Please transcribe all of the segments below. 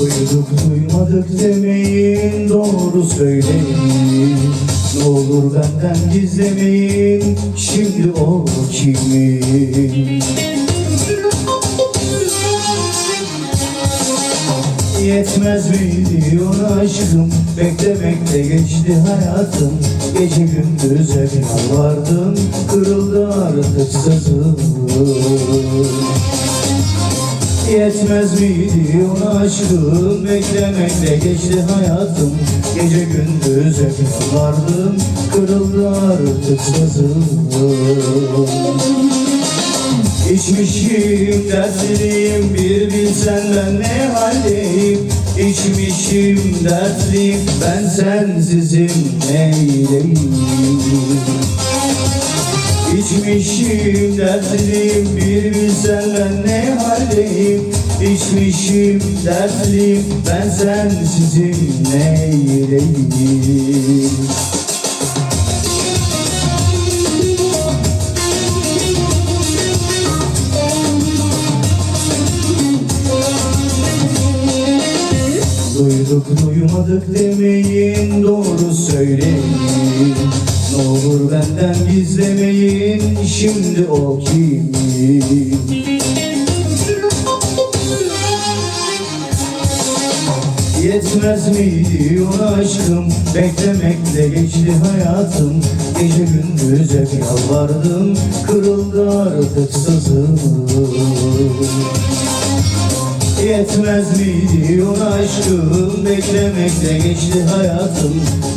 Duyduk duymadık demeyin doğru söyleyin Ne olur benden gizlemeyin? Şimdi o kimin? Yetmez miydi ona aşkım? Beklemekte geçti hayatım. Gece gündüz hep yalvardım Kırıldı artık sızım Yetmez miydi ona aşkım? Beklemekle geçti hayatım. Gece gündüz hep yalvardım Kırıldı artık sızım İçmişim dertliyim bir bilsen ben ne haldeyim? İçmişim dertliyim ben sensizim neyleyim? İçmişim dertliyim bir bilsen ben ne haldeyim İçmişim dertliyim ben sensizim neyleyim? Duyduk duymadık demeyin doğru söyleyin. Ne olur benden gizlemeyin şimdi o kimin Yetmez miydi ona aşkım? Beklemekle geçti hayatım. Gece gündüz hep yalvardım. Kırıldı artık sızım Yetmez miydi ona aşkım? Beklemekle geçti hayatım.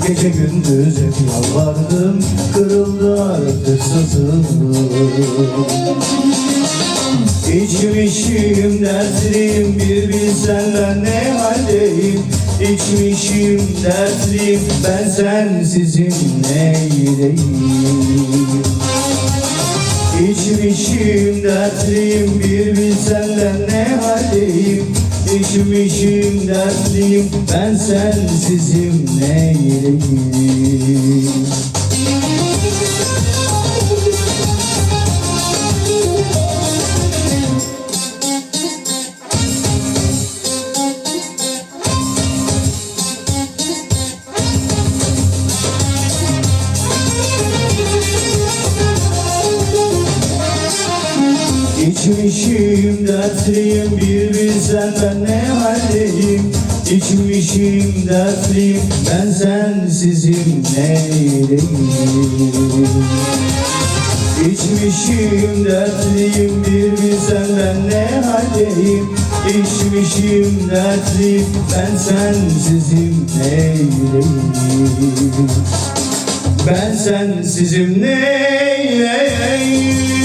Gece gündüz hep yalvardım. Kırıldı artık sızım İçmişim dertliyim bir bilsen ben ne haldeyim? İçmişim dertliyim ben sensizim neyleyim? İçmişim dertliyim bir bilsen ben ne haldeyim? İçmişim dertliyim ben sensizim neyleyim İçmişim dertliyim bir bilsen ben ne haldeyim? İçmişim dertliyim ben sensizim neyleyim İçmişim dertliyim bir bilsen ben ne haldeyim? İçmişim dertliyim ben sensizim neyleyim Ben sensizim neyleyim